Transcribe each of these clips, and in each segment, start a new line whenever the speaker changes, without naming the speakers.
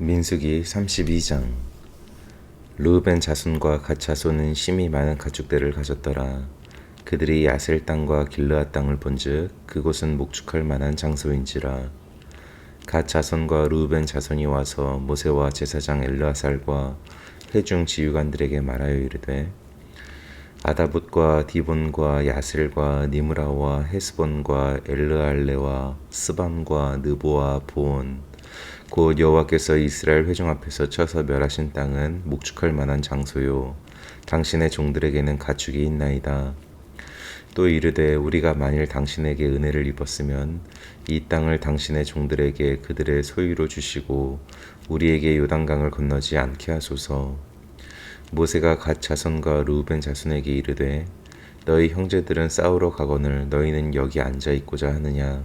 민수기 32장 루벤 자손과 갓 자손은 심히 많은 가축들을 가졌더라. 그들이 야셀 땅과 길르앗 땅을 본즉 그곳은 목축할 만한 장소인지라. 갓 자손과 루벤 자손이 와서 모세와 제사장 엘르아살과 회중 지휘관들에게 말하여 이르되 아다봇과 디본과 야셀과 니므라와 헤스본과 엘르알레와 스밤과 느보와 보온 곧 여호와께서 이스라엘 회중 앞에서 쳐서 멸하신 땅은 목축할 만한 장소요. 당신의 종들에게는 가축이 있나이다. 또 이르되 우리가 만일 당신에게 은혜를 입었으면 이 땅을 당신의 종들에게 그들의 소유로 주시고 우리에게 요단강을 건너지 않게 하소서. 모세가 갓 자손과 루벤 자손에게 이르되 너희 형제들은 싸우러 가거늘 너희는 여기 앉아 있고자 하느냐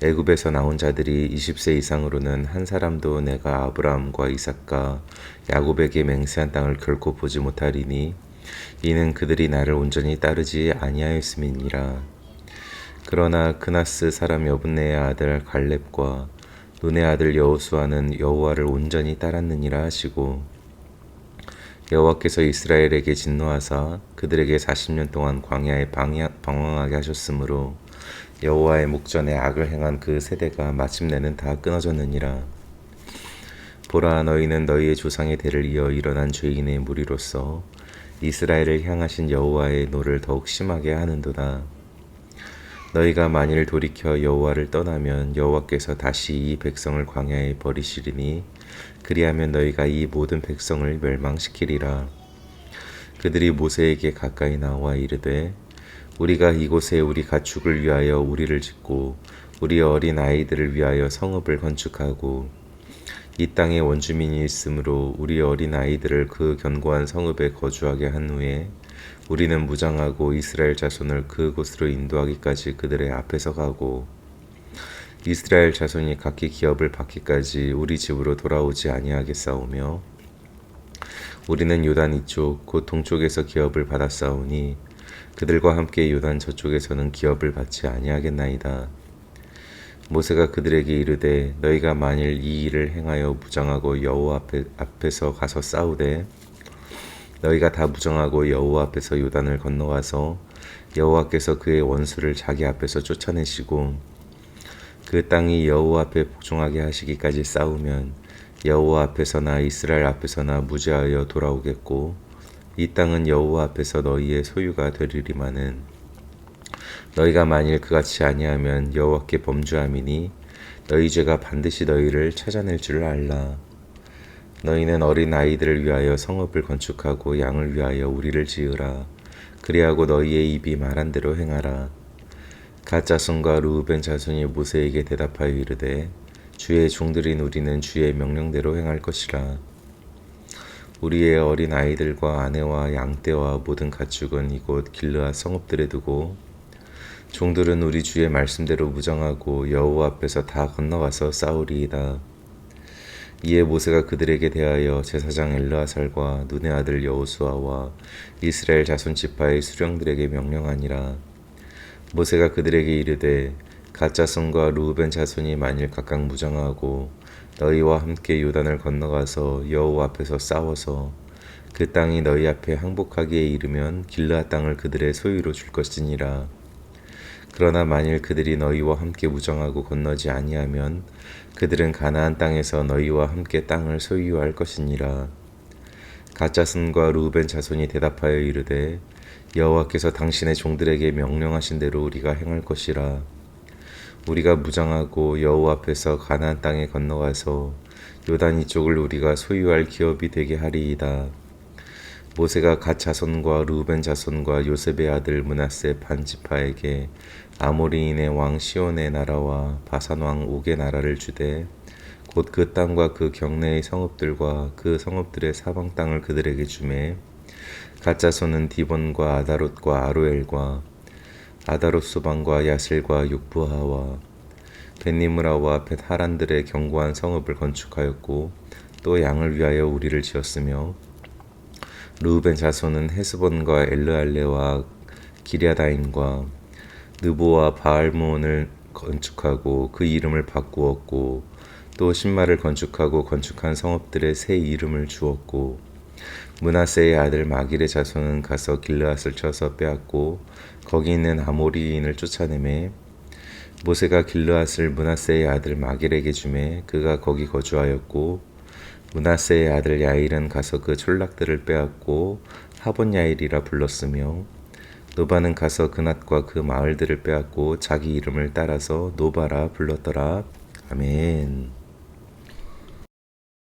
애굽에서 나온 자들이 20세 이상으로는 한 사람도 내가 아브라함과 이삭과 야곱에게 맹세한 땅을 결코 보지 못하리니 이는 그들이 나를 온전히 따르지 아니하였음이니라. 그러나 크나스 사람 여분네의 아들 갈렙과 눈의 아들 여호수아는 여호와를 온전히 따랐느니라 하시고 여호와께서 이스라엘에게 진노하사 그들에게 40년 동안 광야에 방황하게 하셨으므로 여호와의 목전에 악을 행한 그 세대가 마침내는 다 끊어졌느니라. 보라 너희는 너희의 조상의 대를 이어 일어난 죄인의 무리로서 이스라엘을 향하신 여호와의 노를 더욱 심하게 하는도다. 너희가 만일 돌이켜 여호와를 떠나면 여호와께서 다시 이 백성을 광야에 버리시리니 그리하면 너희가 이 모든 백성을 멸망시키리라. 그들이 모세에게 가까이 나와 이르되 우리가 이곳에 우리 가축을 위하여 우리를 짓고 우리 어린 아이들을 위하여 성읍을 건축하고 이 땅에 원주민이 있으므로 우리 어린 아이들을 그 견고한 성읍에 거주하게 한 후에 우리는 무장하고 이스라엘 자손을 그곳으로 인도하기까지 그들의 앞에서 가고 이스라엘 자손이 각기 기업을 받기까지 우리 집으로 돌아오지 아니하겠사오며 우리는 요단 이쪽 곧 동쪽에서 기업을 받았사오니 그들과 함께 요단 저쪽에서는 기업을 받지 아니하겠나이다. 모세가 그들에게 이르되 너희가 만일 이 일을 행하여 무장하고 여호와 앞에, 앞에서 가서 싸우되 너희가 다 무장하고 여호와 앞에서 요단을 건너와서 여호와께서 그의 원수를 자기 앞에서 쫓아내시고 그 땅이 여호와 앞에 복종하게 하시기까지 싸우면 여호와 앞에서나 이스라엘 앞에서나 무죄하여 돌아오겠고 이 땅은 여호와 앞에서 너희의 소유가 되리리마는 너희가 만일 그같이 아니하면 여호와께 범죄함이니 너희 죄가 반드시 너희를 찾아낼 줄 알라. 너희는 어린 아이들을 위하여 성읍을 건축하고 양을 위하여 우리를 지으라. 그리하고 너희의 입이 말한 대로 행하라. 가짜손과 루벤 자손이 모세에게 대답하여 이르되 주의 종들인 우리는 주의 명령대로 행할 것이라. 우리의 어린 아이들과 아내와 양떼와 모든 가축은 이곳 길르앗 성읍들에 두고 종들은 우리 주의 말씀대로 무장하고 여호와 앞에서 다 건너가서 싸우리이다. 이에 모세가 그들에게 대하여 제사장 엘르아살과 눈의 아들 여호수아와 이스라엘 자손 지파의 수령들에게 명령하니라. 모세가 그들에게 이르되 가짜손과 루벤 자손이 만일 각각 무장하고 너희와 함께 요단을 건너가서 여호와 앞에서 싸워서 그 땅이 너희 앞에 항복하기에 이르면 길르앗 땅을 그들의 소유로 줄 것이니라. 그러나 만일 그들이 너희와 함께 무정하고 건너지 아니하면 그들은 가나안 땅에서 너희와 함께 땅을 소유할 것이니라. 가짜손과 루벤 자손이 대답하여 이르되 여호와께서 당신의 종들에게 명령하신 대로 우리가 행할 것이라. 우리가 무장하고 여호와 앞에서 가나안 땅에 건너가서 요단 이쪽을 우리가 소유할 기업이 되게 하리이다. 모세가 갓 자손과 루벤 자손과 요셉의 아들 문하세 반지파에게 아모리인의 왕 시온의 나라와 바산 왕 옥의 나라를 주되 곧 그 땅과 그 경내의 성읍들과 그 성읍들의 사방 땅을 그들에게 주매 가짜손은 디본과 아다롯과 아로엘과 아다롯 수방과 야실과 육부하와 벳니므라와 벳하란들의 견고한 성읍을 건축하였고 또 양을 위하여 우리를 지었으며 루벤 자손은 헤스본과 엘르알레와 기랴다임과 느보와 바알모온을 건축하고 그 이름을 바꾸었고 또 신마를 건축하고 건축한 성읍들의 새 이름을 주었고 문하세의 아들 마길의 자손은 가서 길르앗을 쳐서 빼앗고 거기 있는 아모리인을 쫓아내매 모세가 길르앗을 문하세의 아들 마길에게 주매 그가 거기 거주하였고 문하세의 아들 야일은 가서 그 촌락들을 빼앗고 하본 야일이라 불렀으며 노바는 가서 그낫과 그 마을들을 빼앗고 자기 이름을 따라서 노바라 불렀더라 아멘.